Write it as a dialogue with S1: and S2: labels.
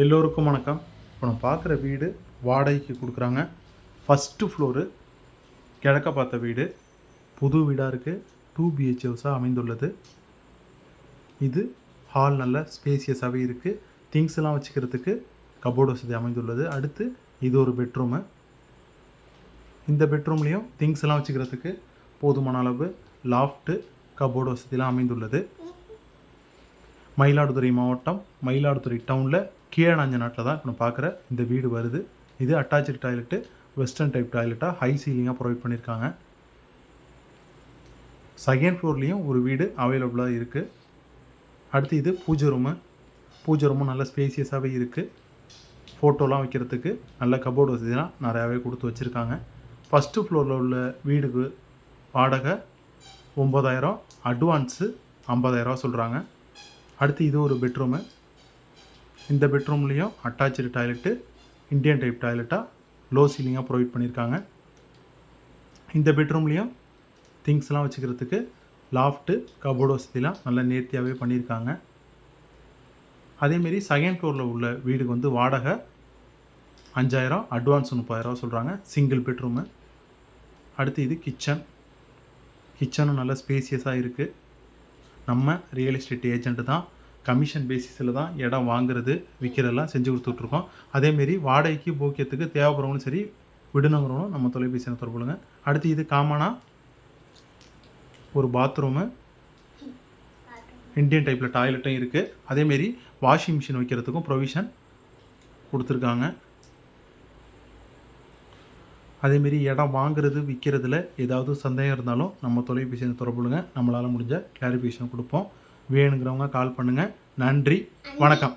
S1: எல்லோருக்கும் வணக்கம். இப்போ நான் பார்க்குற வீடு வாடகைக்கு கொடுக்குறாங்க. ஃபஸ்ட்டு ஃப்ளோரு கிழக்க பார்த்த வீடு. புது வீடாக இருக்குது டூ பிஹெச் ஹவுஸாக அமைந்துள்ளது. இது ஹால் நல்ல ஸ்பேசியஸாகவே இருக்குது திங்ஸ் எல்லாம் வச்சுக்கிறதுக்கு கபோர்டு வசதி அமைந்துள்ளது. அடுத்து இது ஒரு பெட்ரூமு இந்த பெட்ரூம்லேயும் திங்ஸ் எல்லாம் வச்சுக்கிறதுக்கு போதுமான அளவு லாஃப்ட்டு கபோர்டு வசதியெலாம் அமைந்துள்ளது. மயிலாடுதுறை மாவட்டம் மயிலாடுதுறை டவுனில் கீழே நஞ்ச நாட்டில் தான் இப்போ நான் பார்க்குற இந்த வீடு வருது. இது அட்டாச்சு டாய்லெட்டு வெஸ்டர்ன் டைப் டாய்லெட்டாக ஹை சீலிங்காக ப்ரொவைட் பண்ணியிருக்காங்க. செகண்ட் ஃப்ளோர்லேயும் ஒரு வீடு அவைலபிளாக இருக்குது அடுத்து இது பூஜை ரூமு பூஜை ரூமும் நல்ல ஸ்பேசியஸாகவே இருக்குது ஃபோட்டோலாம் வைக்கிறதுக்கு நல்ல கபோர்டு வசதிலாம் நிறையாவே கொடுத்து வச்சுருக்காங்க. ஃபஸ்ட்டு ஃப்ளோரில் உள்ள வீடுக்கு வாடகை ஒம்பதாயிரம் அட்வான்ஸு ஐம்பதாயிரரூவா சொல்கிறாங்க அடுத்து இது ஒரு பெட்ரூமு இந்த பெட்ரூம்லேயும் அட்டாச்சு டாய்லெட்டு இந்தியன் டைப் டாய்லெட்டாக லோ சீலிங்காக ப்ரொவைட் பண்ணியிருக்காங்க இந்த பெட்ரூம்லேயும் திங்ஸ்லாம் வச்சுக்கிறதுக்கு லாஃப்ட்டு கபோர்டு வசதிலாம் நல்லா நேர்த்தியாகவே பண்ணியிருக்காங்க அதேமாரி செகண்ட் ஃப்ளோரில் உள்ள வீடுக்கு வந்து வாடகை அஞ்சாயிரம் அட்வான்ஸ் முப்பதாயிரரூவா சொல்கிறாங்க சிங்கிள் பெட்ரூமு அடுத்து இது கிச்சன் கிச்சனும் நல்ல ஸ்பேசியஸாக இருக்குது நம்ம ரியல் எஸ்டேட் ஏஜெண்ட்டு தான். கமிஷன் பேசிஸில் தான் இடம் வாங்குறது விற்கிறதெல்லாம் செஞ்சு கொடுத்துட்ருக்கோம். அதேமாரி வாடகைக்கு போக்கியத்துக்கு தேவைப்படுறவங்களும் சரி விடுனவங்களும் நம்ம தொலைபேசியில் தொடர்புங்க அடுத்து இது காமனாக ஒரு பாத்ரூமு இந்தியன் டைப்பில் டாய்லெட்டும் இருக்குது அதேமாரி வாஷிங் மிஷின் வைக்கிறதுக்கும் ப்ரொவிஷன் கொடுத்துருக்காங்க. அதேமாரி இடம் வாங்குறது விற்கிறதுல ஏதாவது சந்தேகம் இருந்தாலும் நம்ம தொலைபேசியில் தொடர்புலுங்க நம்மளால் முடிஞ்ச கிளாரிஃபிகேஷன் கொடுப்போம். வேணுங்கிறவங்க கால் பண்ணுங்கள் நன்றி. வணக்கம்.